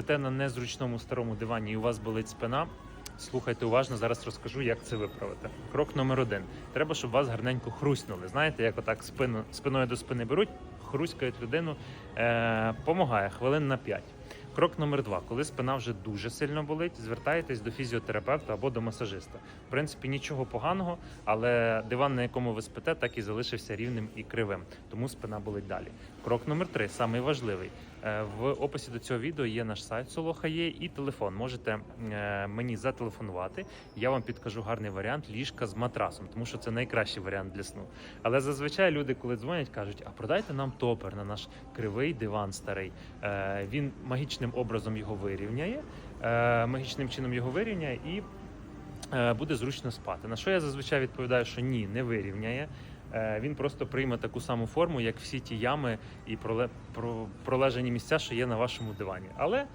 спите на незручному старому дивані і у вас болить спина. Слухайте уважно, зараз розкажу, як це виправити. Крок номер один. Треба, щоб вас гарненько хрустнули. Знаєте, як отак спину, спиною до спини беруть, хрускають людину, е, помагає хвилин на 5. Крок номер два. Коли спина вже дуже сильно болить, звертаєтесь до фізіотерапевта або до масажиста. В принципі, нічого поганого, але диван, на якому ви спите, так і залишився рівним і кривим, тому спина болить далі. Крок номер три, самий важливий. Е, В описі до цього відео є наш сайт Солоха є і телефон. Можете е, мені зателефонувати. Я вам підкажу гарний варіант ліжка з матрасом, тому що це найкращий варіант для сну. Але зазвичай люди, коли дзвонять, кажуть: а продайте нам топер на наш кривий диван старий. Е, Він магічним образом його вирівняє, магічним чином його вирівняє і буде зручно спати. На що я зазвичай відповідаю, що ні, не вирівняє. Е, Він просто прийме таку саму форму, як всі ті ями і проле- пролежані місця, що є на вашому дивані. Але